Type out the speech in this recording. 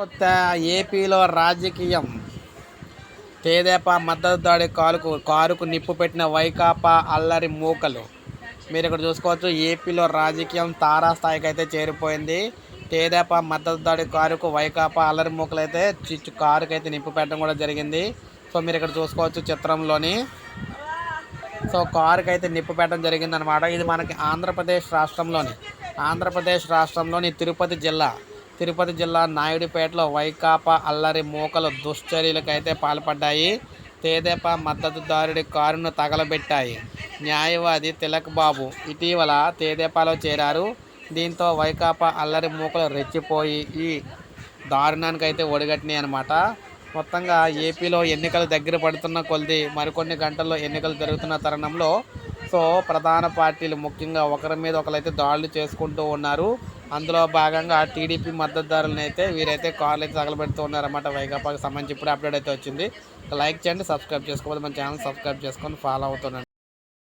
కొత్త ఏపీలో రాజకీయం. తేదేపా మద్దతు దాడి కారుకు కారుకు నిప్పు పెట్టిన వైకాపా అల్లరి మూకలు. మీరు ఇక్కడ చూసుకోవచ్చు ఏపీలో రాజకీయం తారాస్థాయికి అయితే చేరిపోయింది. తేదేపా మద్దతు దాడి కారుకు వైకాపా అల్లరి మూకలు అయితే చిచ్చు కారుకు అయితే నిప్పు పెట్టడం కూడా జరిగింది. సో మీరు ఇక్కడ చూసుకోవచ్చు చిత్రంలోని. సో కారుకు అయితే నిప్పు పెట్టడం జరిగిందనమాట ఇది మనకి ఆంధ్రప్రదేశ్ రాష్ట్రంలోని ఆంధ్రప్రదేశ్ రాష్ట్రంలోని తిరుపతి జిల్లా. తిరుపతి జిల్లా నాయుడుపేటలో వైకాపా అల్లరి మూకలు దుశ్చర్యలకు అయితే పాల్పడ్డాయి. తేదేపా మద్దతుదారుడి కారును తగలబెట్టాయి. న్యాయవాది తిలక్ బాబు ఇటీవల తేదేపాలో చేరారు. దీంతో వైకాపా అల్లరి మూకలు రెచ్చిపోయి ఈ దారుణానికి అయితే ఒడిగట్టినాయి అనమాట మొత్తంగా ఏపీలో ఎన్నికలు దగ్గర పడుతున్న కొలిది మరికొన్ని గంటల్లో ఎన్నికలు జరుగుతున్న తరుణంలో సో ప్రధాన పార్టీలు ముఖ్యంగా ఒకరి మీద ఒకరైతే దాడులు చేసుకుంటూ ఉన్నారు. అందులో భాగంగా టీడీపీ మద్దతుదారులను అయితే వీరైతే కార్లు అయితే తగలబెడుతూ ఉన్నారన్నమాట. వైకాపాకి సంబంధించి ఇప్పుడు అప్డేట్ అయితే వచ్చింది. లైక్ చేయండి సబ్స్క్రైబ్ చేసుకోవాలి మన ఛానల్ సబ్స్క్రైబ్ చేసుకొని ఫాలో అవుతున్నాను